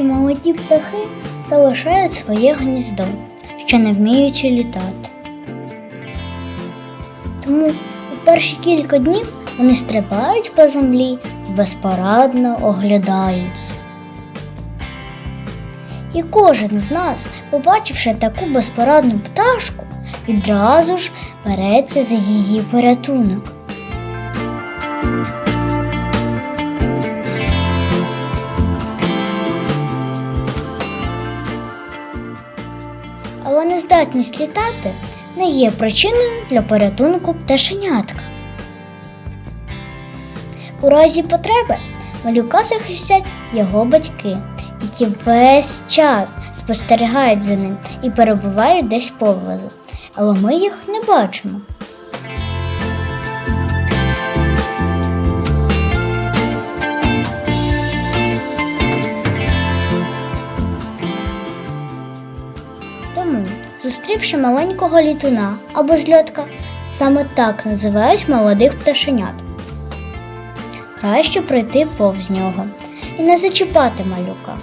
що молоді птахи залишають своє гніздо, ще не вміючи літати. Тому у перші кілька днів вони стрибають по землі і безпорадно оглядаються. І кожен з нас, побачивши таку безпорадну пташку, відразу ж береться за її порятунок. Але нездатність літати не є причиною для порятунку пташенятка. У разі потреби малюка захистять його батьки, які весь час спостерігають за ним і перебувають десь поблизу, але ми їх не бачимо. Зустрівши маленького літуна або зльотка, саме так називають молодих пташенят. Краще пройти повз нього і не зачіпати малюка.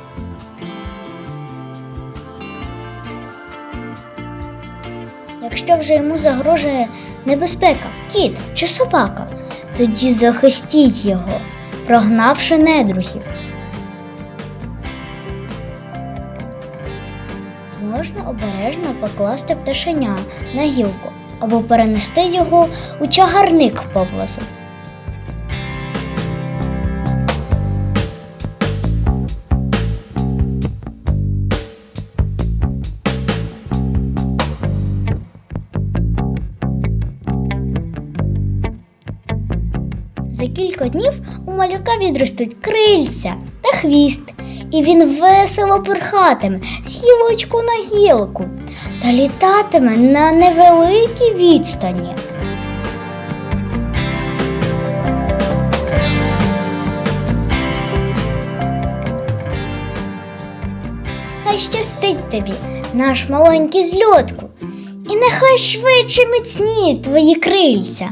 Якщо вже йому загрожує небезпека, кіт чи собака, тоді захистіть його, прогнавши недругів. Можна обережно покласти пташеня на гілку або перенести його у чагарник поблизу. За кілька днів у малюка відростуть крильця та хвіст, і він весело пирхатиме з гілочку на гілку та літатиме на невеликій відстані. Хай щастить тобі, наш маленький зльотку, і нехай швидше міцніють твої крильця.